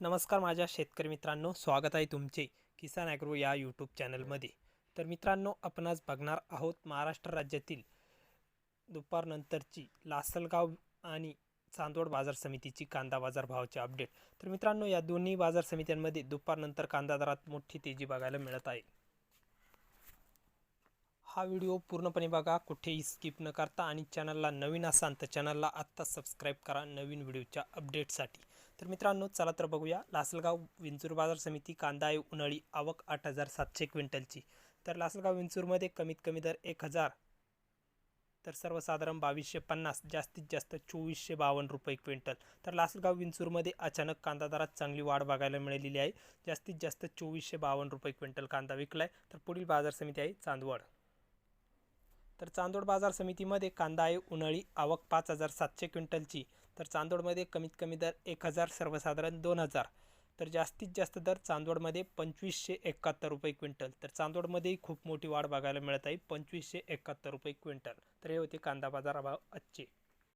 नमस्कार माझ्या शेतकरी मित्रांनो स्वागत आहे तुमचे किसान ॲग्रो या यूट्यूब चॅनलमध्ये. तर मित्रांनो आपण आज बघणार आहोत महाराष्ट्र राज्यातील दुपारनंतरची लासलगाव आणि चांदोड बाजार समितीची कांदा बाजार भावाचे अपडेट तर मित्रांनो या दोन्ही बाजार समित्यांमध्ये दुपारनंतर कांदा दरात मोठी तेजी बघायला मिळत आहे. हा व्हिडिओ पूर्णपणे बघा कुठेही स्किप न करता आणि चॅनलला नवीन असाल तर चॅनलला आत्ता सबस्क्राईब करा नवीन व्हिडिओच्या अपडेटसाठी तर मित्रांनो चला तर बघूया. लासलगाव विंचूर बाजार समिती कांदा आहे उन्हाळी आवक आठ हजार सातशे क्विंटलची. तर लासलगाव विंचूरमध्ये कमीत कमी दर एक हजार तर सर्वसाधारण बावीसशे पन्नास जास्तीत जास्त चोवीसशे बावन्न रुपये क्विंटल. तर लासलगाव विंचूरमध्ये अचानक कांदा दरात चांगली वाढ बघायला मिळालेली आहे. जास्तीत जास्त चोवीसशे बावन्न रुपये क्विंटल कांदा विकला आहे तर पुढील बाजार समिती आहे चांदवड. तर चांदोड बाजार समितीमध्ये कांदा आहे उन्हाळी आवक पाच हजार सातशे क्विंटलची. तर चांदोडमध्ये कमीत कमी दर एक हजार सर्वसाधारण दोन हजार. तर जास्तीत जास्त दर चांदोडमध्ये पंचवीसशे एकाहत्तर रुपये क्विंटल. तर चांदोडमध्येही खूप मोठी वाढ बघायला मिळत आहे पंचवीसशे एकाहत्तर रुपये क्विंटल. तर हे होते कांदा बाजार भाव आजचे.